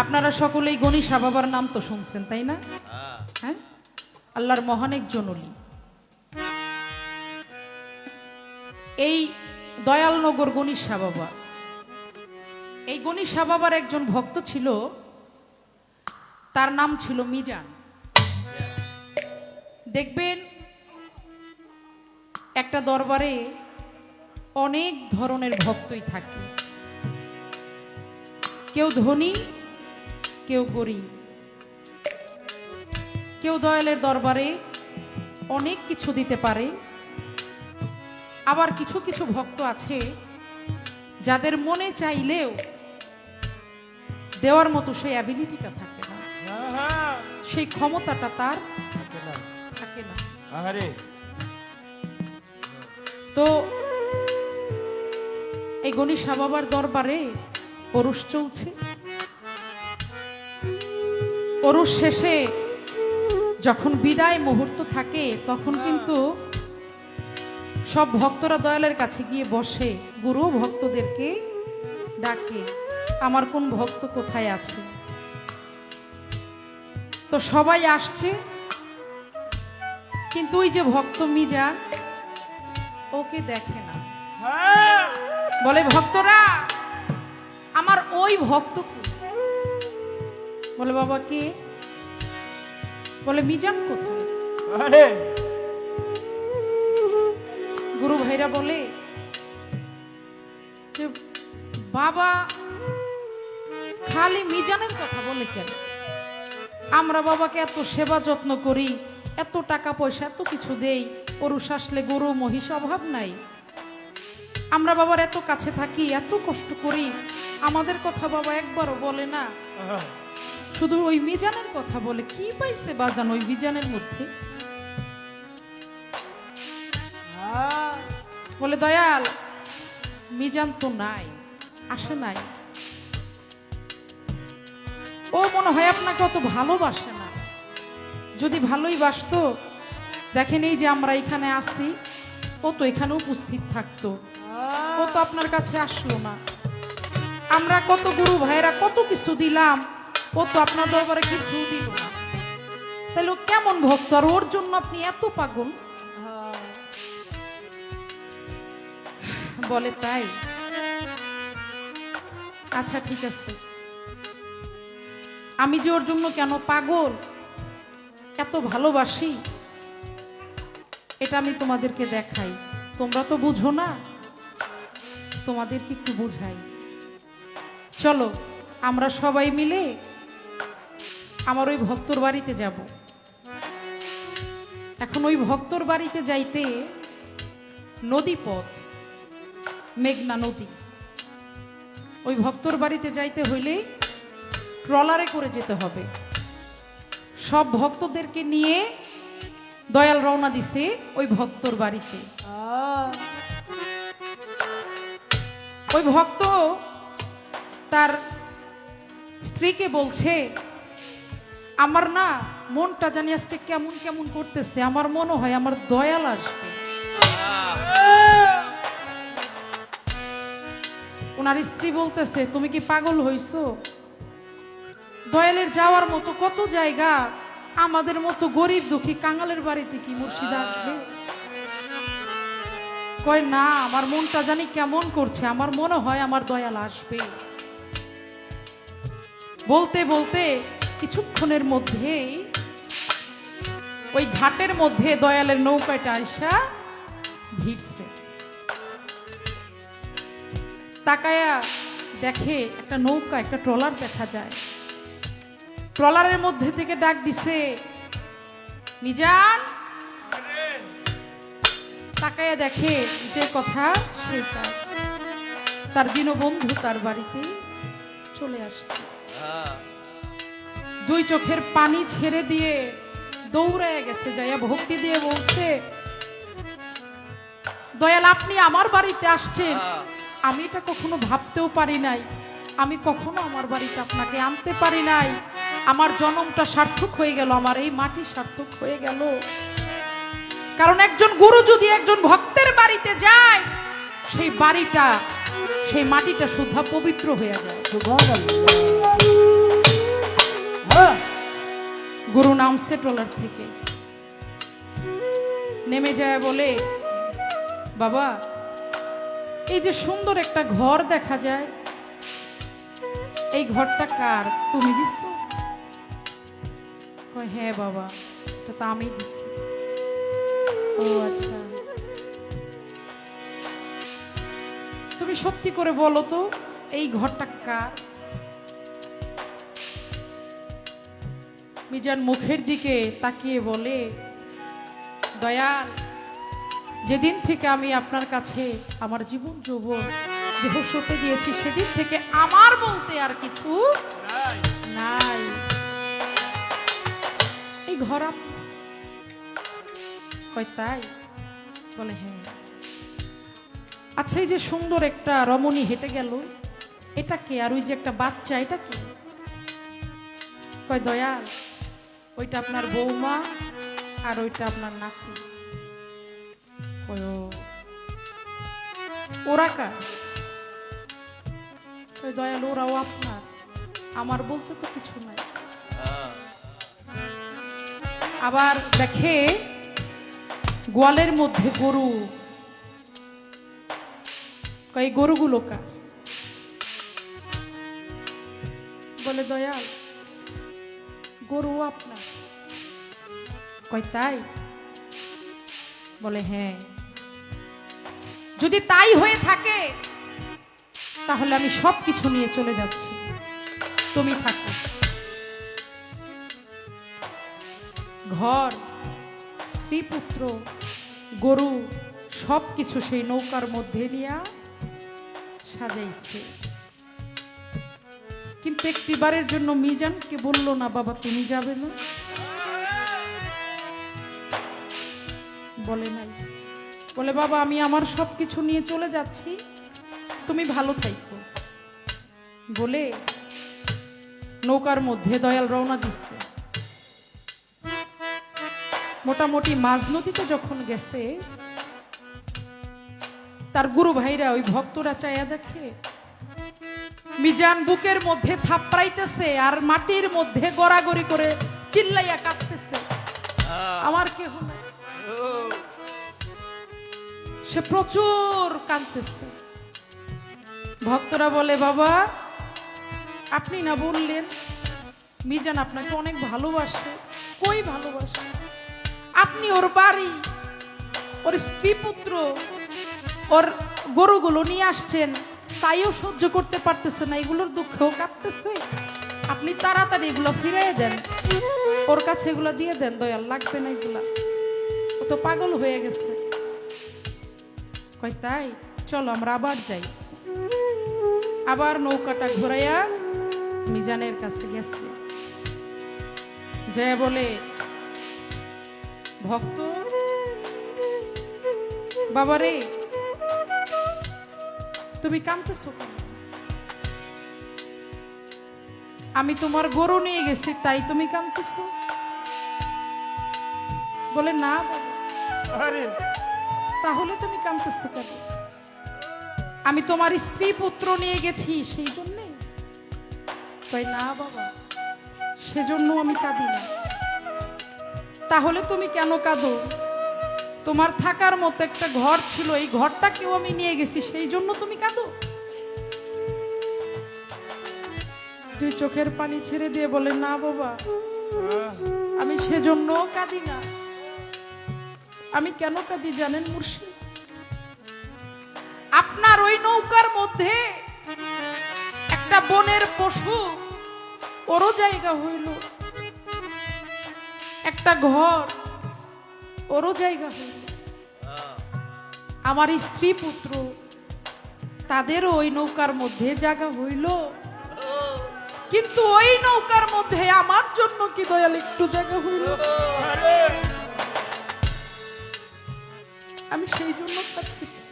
আপনারা সকলেই গণিসা বাবার নাম তো শুনছেন, তাই না? হ্যাঁ? আল্লাহর মহান একজন অলি এই দয়ালনগর গণিসা বাবা এই গণিসা বাবার একজন ভক্ত ছিল, তার নাম ছিল মিজান। দেখবেন, একটা দরবারে অনেক ধরনের ভক্তই থাকে। কেউ ধনী কেউ গরিব কেউ দয়ালের দরবারে অনেক কিছু দিতে পারে আবার কিছু কিছু ভক্ত আছে যাদের মনে চাইলেও দেওয়ার মতো সেই অ্যাবিলিটিটা থাকে না। সেই ক্ষমতাটা তার থাকে না। তো এই গণিসা বাবার দরবারে অরুষ চলছে। অরুষ শেষে যখন বিদায় মুহূর্ত থাকে তখন কিন্তু সব ভক্তরা দয়ালের কাছে গিয়ে বসে গুরু ভক্তদেরকে ডাকে আমার কোন ভক্ত কোথায় আছে? তো সবাই আসছে কিন্তু ওই যে ভক্ত মিজা ওকে দেখে না। হ্যাঁ! বলে ভক্তরা আমার ওই ভক্ত কই?" বলে বাবা কে? বলে মিজান কোথায়? আরে! গুরু ভাইরা বলে যে বাবা খালি মিজানের কথা বলে কেন? আমরা বাবাকে এত সেবা যত্ন করি এত টাকা পয়সা এত কিছু দেই পরুষ আসলে গরু মহিষ অভাব নাই। আমরা বাবার এত কাছে থাকি এত কষ্ট করি আমাদের কথা বাবা একবারও বলে না। শুধু ওই মিজানের কথা বলে কি পাইছে বাজান ওই মিজানের মধ্যে? বলে, দয়াল, মিজান তো নাই, আসে নাই। ও মনে হয় আপনাকে অত ভালোবাসে না। যদি ভালোই বাসতো, দেখেন এই যে আমরা এখানে আসি ও তো এখানে উপস্থিত থাকতো। ও তো আপনার কাছে আসলো না। আমরা কত গুরু ভাইরা কত কিছু দিলাম ও তো আপনার দরবারে কিছু দিল তাহলে ও কেমন ভক্ত? আর ওর জন্য আপনি এত পাগল? বলে তাই। আচ্ছা ঠিক আছে। আমি যে ওর জন্য কেন পাগল? এত ভালোবাসি? এটা আমি তোমাদেরকে দেখাই। তোমরা তো বুঝো না। তোমাদেরকে একটু বুঝাই। চলো, আমরা সবাই মিলে আমার ওই ভক্তর বাড়িতে যাব। এখন ওই ভক্তর বাড়িতে যাইতে নদী পথ মেঘনা নদী। ওই ভক্তর বাড়িতে যাইতে হইলে ট্রলারে করে যেতে হবে। সব ভক্তদেরকে নিয়ে দয়াল রওনা দিছে ওই ভক্তর বাড়িতে। ওই ভক্ত তার স্ত্রীকে বলছে আমার না মনটা জানি আজকে কেমন কেমন করতেছে, আমার মনে হয় আমার দয়াল আসবে। ওনার স্ত্রী বলতেছে, তুমি কি পাগল হইছো? দয়ালের যাওয়ার মতো কত জায়গা, আমাদের মতো গরিব দুঃখী কাঙালের বাড়িতে কি মুর্শিদ আসবে? কয়, না, আমার মনটা জানি কেমন করছে, আমার মনে হয় আমার দয়াল আসবে। বলতে বলতে কিছুক্ষণের মধ্যেই ওই ঘাটের মধ্যে দয়ালের নৌকাটা আইসা ভিড়ছে। তাকায়া দেখে একটা নৌকা, একটা ট্রলার দেখা যায়। ট্রলারের মধ্যে থেকে ডাক দিছে, মিজান! তাকায়া দেখে যে কথা সে কাজ তার দীনবন্ধু তার বাড়িতে চলে আসছে। দুই চোখের পানি ছেড়ে দিয়ে দৌড়ায় গেছে যাইয়া ভক্তি দিয়ে বলছে দয়াল আপনি আমার বাড়িতে আসছেন। আমি এটা কখনো ভাবতেও পারি নাই। আমি কখনো আমার বাড়িতে আপনাকে আনতে পারি নাই। আমার জন্মটা সার্থক হয়ে গেল আমার এই মাটি সার্থক হয়ে গেল। কারণ একজন গুরু যদি একজন ভক্তের বাড়িতে যায় সেই বাড়িটা সেই মাটিটা শুদ্ধা পবিত্র হয়ে যায়। সুবহানাল্লাহ গরু নামছে ট্রলার থেকে। নেমে যায় বলে, বাবা, এই যে সুন্দর একটা ঘর দেখা যায়, এই ঘরটা কার? তুমি দিস হ্যাঁ বাবা, এটা তো আমি দিছি। ও আচ্ছা। তুমি সত্যি করে বলো তো, এই ঘরটা কার? মিজান মুখের দিকে তাকিয়ে বলে, দয়াল, যেদিন থেকে আমি আপনার কাছে আমার জীবন যৌবন, দেহ সঁপে দিয়েছি, সেদিন থেকে আমার বলতে আর কিছু নাই। এই ঘর তাই? বলে হ্যাঁ। আচ্ছা এই যে সুন্দর একটা রমণী হেঁটে গেল, এটা কে? আর ওই যে একটা বাচ্চা, এটা কে? কয়, দয়াল ওইটা আপনার বৌমা আর ওইটা আপনার নাতি। ওরা কার? কয় দয়াল, ওরাও আপনার। আমার বলতে তো কিছু নাই। আবার দেখে গোয়ালের মধ্যে গরু। কয়, এই গরুগুলো কার? বলে, দয়াল, গরু আপনার। কয় তাই? বলে হ্যাঁ। যদি তাই হয়ে থাকে, তাহলে আমি সব কিছু নিয়ে চলে যাচ্ছি। তুমি থাকো। ঘর, স্ত্রী, পুত্র, গরু সব কিছু সেই নৌকার মধ্যে নিয়ে সাজাইছে। কিন্তু একটিবারের জন্য মিজানকে বলল, না বাবা, তুমি যাবে না। বলে নাই। বলে বাবা আমি আমার সব কিছু নিয়ে চলে যাচ্ছি। তুমি ভালো থাইকো। বলে নৌকার মধ্যে দয়াল রওনা দিচ্ছে। মোটামুটি মাঝ নদীতে যখন গেছে তার গুরু ভাইরা ওই ভক্তরা চাইয়া দেখে মিজান বুকের মধ্যে থাপড়াইতেছে আর মাটির মধ্যে গড়াগড়ি করে চিল্লাইয়া কাঁদতেছে। আমার কেহ নাই। সে প্রচুর কাঁদতেছে। ভক্তরা বলে, বাবা, আপনি না বললেন? মিজান আপনাকে অনেক ভালোবাসে। কই ভালোবাসে? আপনি ওর বাড়ি, ওর স্ত্রী পুত্র, ওর গরুগুলো নিয়ে আসছেন, তাইও সহ্য করতে পারতেছে না, এগুলোর দুঃখেও কাঁদতেছে। আপনি তাড়াতাড়ি এগুলো ফিরিয়ে দেন। ওর কাছে এগুলো দিয়ে দেন, দয়াল, লাগবে না এগুলা। ও তো পাগল হয়ে গেছে। কয় তাই চলো আমরা আবার যাই। আবার নৌকাটা ঘুরাইয়া মিজানের কাছে গেছে। জয়া বলে, ভক্ত, বাবারে, তুমি কাঁদতেছো আমি তোমার গরু নিয়ে গেছি, তাই তুমি কাঁদতেছো? বলে, না, বাবা। তাহলে তুমি কাঁদতেছো কেন? আমি তোমার স্ত্রী পুত্র নিয়ে গেছি সেই জন্যে? কই না বাবা সেজন্য আমি কাঁদি না। তাহলে তুমি কেন কাঁদো? তোমার থাকার মতো একটা ঘর ছিল, এই ঘরটাকেও আমি নিয়ে গেছি, সেই জন্য তুমি কাঁদো? তুই চোখের পানি ছেড়ে দিয়ে বলে, না বাবা, আমি সেজন্য কাঁদি না। আমি কেন কাঁদি জানেন মুর্শি আপনার ওই নৌকার মধ্যে একটা বনের পশু, ওরও জায়গা হইল। একটা ঘর, ওরও জায়গা হইল। আমার স্ত্রী পুত্র, তাদেরও ওই নৌকার মধ্যে জায়গা হইল। কিন্তু ওই নৌকার মধ্যে আমার জন্য কি দয়াল একটু জায়গা হইল? আমি সেই জন্য কাঁদতেছি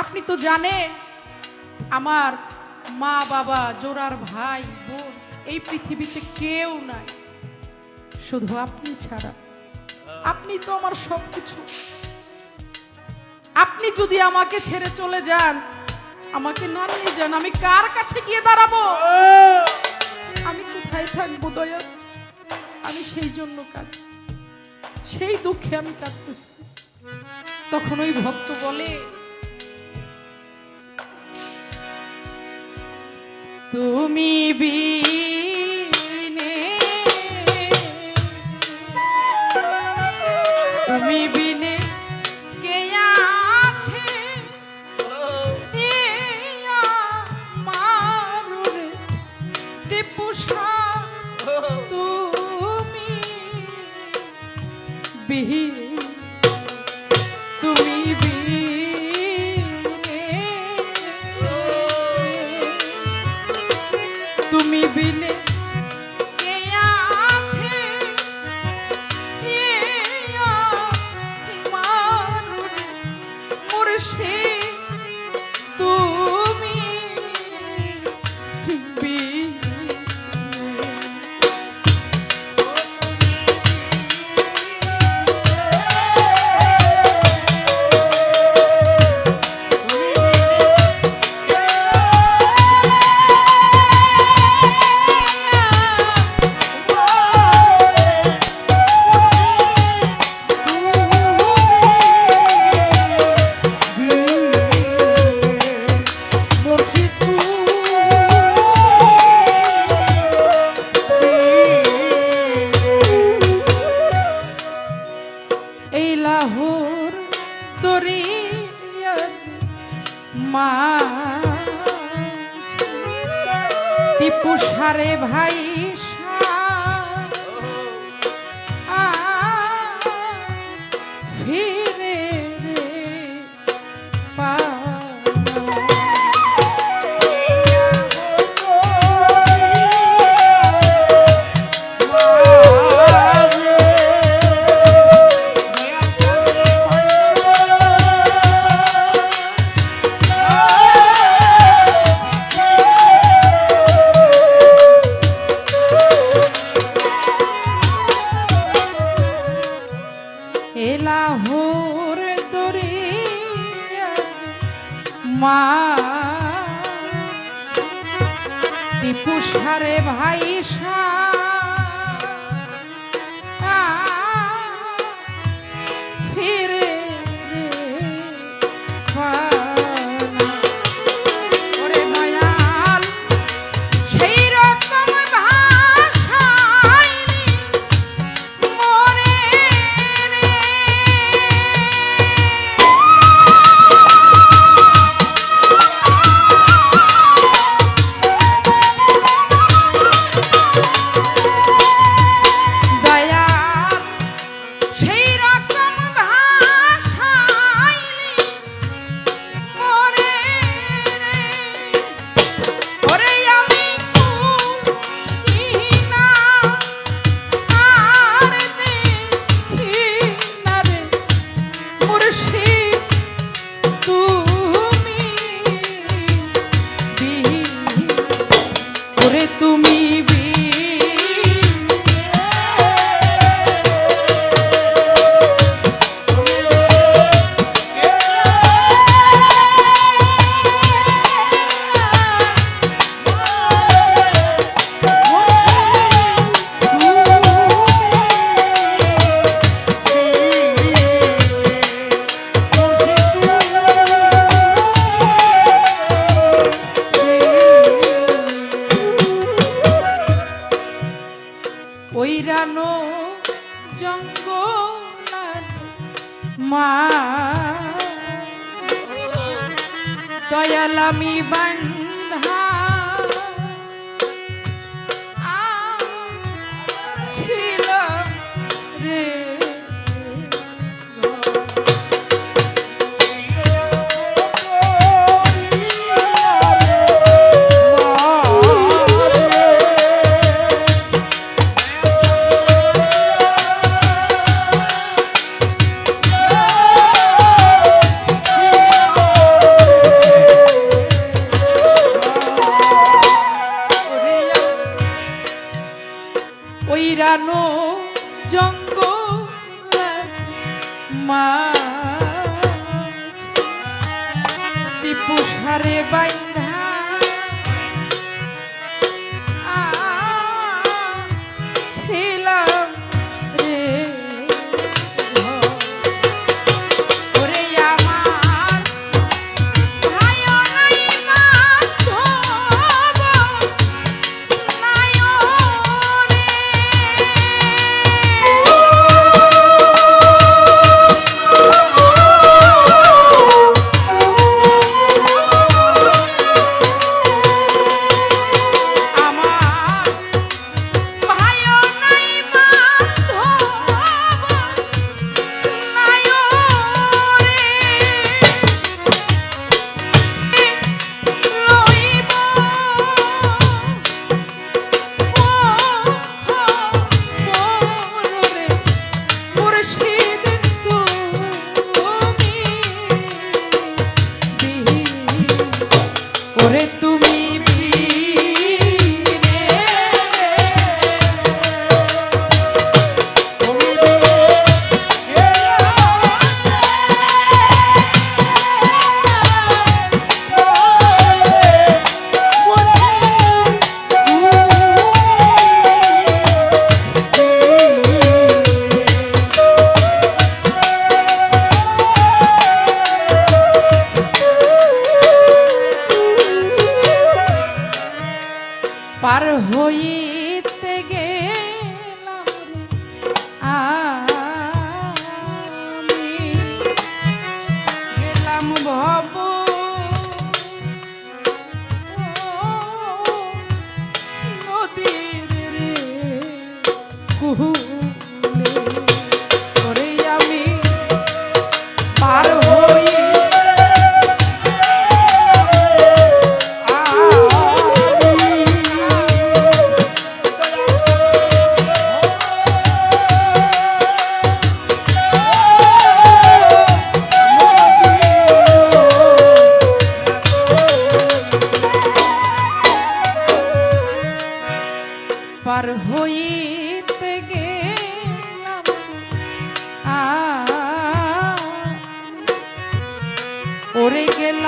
আপনি তো জানেন, আমার মা, বাবা জোরার ভাই, বোন, এই পৃথিবীতে কেউ নাই। শুধু আপনি ছাড়া। আপনি তো আমার সবকিছু। আপনি যদি আমাকে ছেড়ে চলে যান, আমাকে না নিয়ে যান, আমি কার কাছে গিয়ে দাঁড়াবো? আমি কোথায় থাকব দয়া আমি সেই জন্য কাঁদি সেই দুঃখে আমি কাঁদতেছি। তখন ওই ভক্ত বলে তুমি বিনে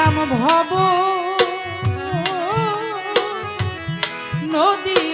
গেলাম ভব। নদী